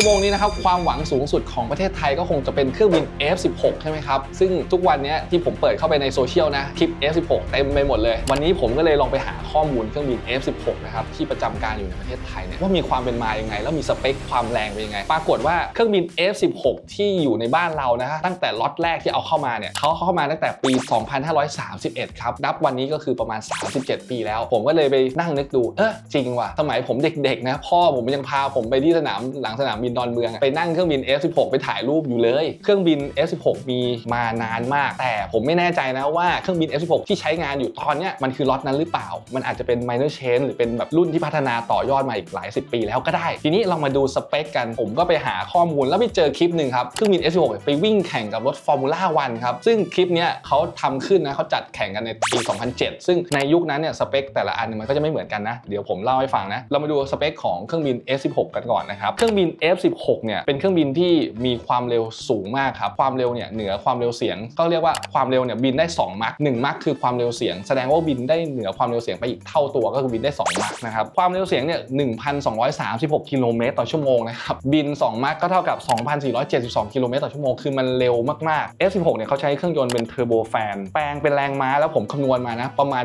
ชั่วโมงนี้นะครับความหวังสูงสุดของประเทศไทยก็คงจะเป็นเครื่องบิน F16 ใช่ไหมครับ ซึ่งทุกวันนี้ที่ผมเปิดเข้าไปในโซเชียลนะคลิป F16 เต็มไปหมดเลย วันนี้ผมก็เลยลองไปหาข้อมูลเครื่องบิน F16 นะครับที่ประจำการอยู่ในประเทศไทยเนี่ยว่ามีความเป็นมายังไง แล้วมีสเปคความแรงเป็นยังไง ปรากฏว่าเครื่องบิน F16 ที่อยู่ในบ้านเรานะฮะตั้งแต่ล็อตแรกที่เอาเข้ามาเนี่ยเขาเข้ามาตั้งแต่ปี 2531 ครับนับวันนี้ก็คือประมาณ 37 ปีแล้ว ผมก็เลยไปนั่งนึกดูเออจริงว่ะสมัยผมเด็กๆนะพ่อผมยังพาผมไปที่สนามหลังสนามบินดอนเมืองไปนั่งเครื่องบิน F16 ไปถ่ายรูปอยู่เลย เครื่องบิน F16 มีมานานมาก แต่ผมไม่แน่ใจนะว่าเครื่องบิน F16 ที่ใช้งานอยู่ตอนนี้มันคือล็อตนั้นหรือเปล่า มันอาจจะเป็น minor change หรือเป็นแบบรุ่นที่พัฒนาต่อยอดมาอีกหลายสิบปีแล้วก็ได้ ทีนี้เรามาดูสเปคกัน ผมก็ไปหาข้อมูลแล้วไปเจอคลิปหนึ่งครับ เครื่องบิน F16 ไปวิ่งแข่งกับรถ Formula 1ครับ ซึ่งคลิปนี้เขาทำขึ้นนะเขาจัดแข่งกันในปี 2007 ซึ่งในยุคนั้นเนี่ยสเปคแต่ละอันมันก็จะไม่เหมือนกันนะ เดี๋ยวผมเล่าให้ฟังนะ เรามาดูสเปคของเครื่องบิน F16 กันก่อนนะครับ เครื่องบิน F16 เนี่ยเป็นเครื่องบินที่มีความเร็วสูงมากครับ ความเร็วเนี่ยเหนือความเร็วเสียง ก็เรียกว่าความเร็วเนี่ยบินได้ 2 มัค1มัคคือความเร็วเสียง แสดงว่าบินได้เหนือความเร็วเสียงไปอีกเท่าตัวก็คือบินได้ 2 มัคนะครับ ความเร็วเสียงเนี่ย1,236 กิโลเมตรต่อชั่วโมงนะครับ บิน 2 มัคก็เท่ากับ 2,472 กิโลเมตรต่อชั่วโมง คือมันเร็วมากๆ F16 เนี่ยเขาใช้เครื่องยนต์เป็นเทอร์โบแฟน แปลงเป็นแรงม้าแล้วผมคำนวณมานะประมาณ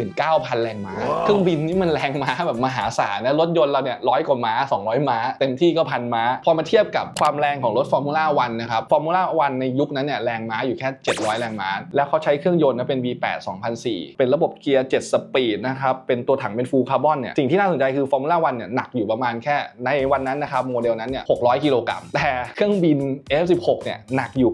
89,000 แรงม้า เครื่องบินนี่มันแรงม้าแบบมหาศาลนะ รถยนต์เราเนี่ยร้อยกว่าม้า 200 ม้า เต็มที่ก็พันม้า พอมาเทียบกับความแรงของรถฟอร์มูล่าวันนะครับฟอร์มูล่าวันในยุคนั้นเนี่ยแรงม้าอยู่แค่ 700 แรงม้า แล้วเขาใช้เครื่องยนต์นะเป็น V8 2004 เป็นระบบเกียร์ 7 สปีดนะครับ เป็นตัวถังเป็นฟูลคาร์บอนเนี่ย สิ่งที่น่าสนใจคือฟอร์มูล่าวันเนี่ยหนักอยู่ประมาณแค่ในวันนั้นนะครับโมเดลนั้นเนี่ย600 กิโลกรัม แต่เครื่องบิน F16 เนี่ยหนักอยู่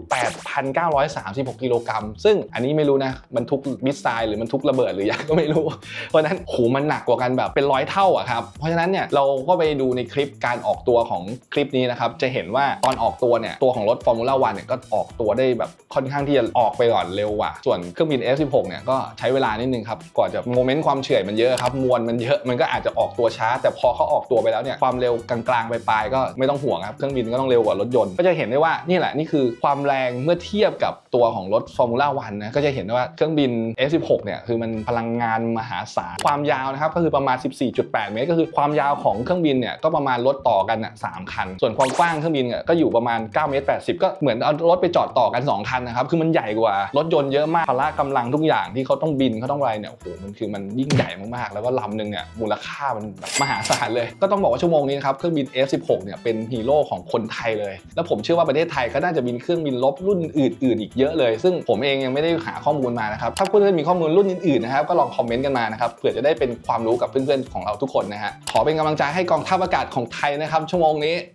8,936 กิโลกรัม ซึ่งอันนี้ไม่รู้นะบรรทุกมิสไซล์หรือบรรทุกระเบิดหรือยังก็ไม่รู้ เพราะฉะนั้นโหมันหนักกว่ากันแบบเป็นร้อยเท่าอะครับ เพราะฉะนั้นเนี่ยเราก็ไปดูในคลิปการออกตัวของคลิปนี้นะครับจะเห็นว่าตอนออกตัวเนี่ยตัวของรถฟอร์มูล่าวันเนี่ยก็ออกตัวได้แบบค่อนข้างที่จะออกไปก่อนเร็วกว่า ส่วนเครื่องบิน F16 เนี่ยก็ใช้เวลานิดนึงครับกว่าจะโมเมนต์ความเฉื่อยมันเยอะครับมวลมันเยอะมันก็อาจจะออกตัวช้า แต่พอเขาออกตัวไปแล้วเนี่ยความเร็วกลางๆไปปลายก็ไม่ต้องห่วงครับเครื่องบินก็ต้องเร็วกว่ารถยนต์ก็จะเห็นได้ว่านี่แหละนี่คือความแรงเมื่อเทียบกับตัวของรถฟอร์มูล่าวันนะก็จะเห็นได้ว่าเครื่องบิน F16 เนี่ยคือมันพลังงานมหาศาลความยาวนะครับก็คือประมาณ 14.8 เมตร ก็คือความยาวของเครื่องบินเนี่ยก็ประมาณรถต่อกันอะสามคัน ส่วนความกว้างเครื่องบินเนี่ยก็อยู่ประมาณ9เมตร80 ก็เหมือนเอารถไปจอดต่อกัน 2 คันนะครับ คือมันใหญ่กว่ารถยนต์เยอะมากพละกำลังทุกอย่างที่เขาต้องบินเขาต้องอะไรเนี่ยโอ้โหมันคือมันยิ่งใหญ่มากๆ แล้วก็ลำหนึ่งเนี่ยมูลค่ามันแบบมหาศาลเลย ก็ต้องบอกว่าชั่วโมงนี้นะครับเครื่องบิน F16 เนี่ยเป็นฮีโร่ของคนไทยเลย แล้วผมเชื่อว่าประเทศไทยก็น่าจะมีเครื่องบินรบรุ่นอื่นๆอีกเยอะเลย ซึ่งผมเองยังไม่ได้หาข้อมูลมานะครับถ้าเพื่อนๆมีข้อมูลรุ่นอื่นๆนะครับก็ลองคอมเมนต์กันมานะครับเผื่อจะได้เป็นความรู้กับเพื่อนๆของเราทุกคนนะฮะขอเป็นกำลังใจให้กองทัพอากาศของไทยนะครับชั่วโมงนี้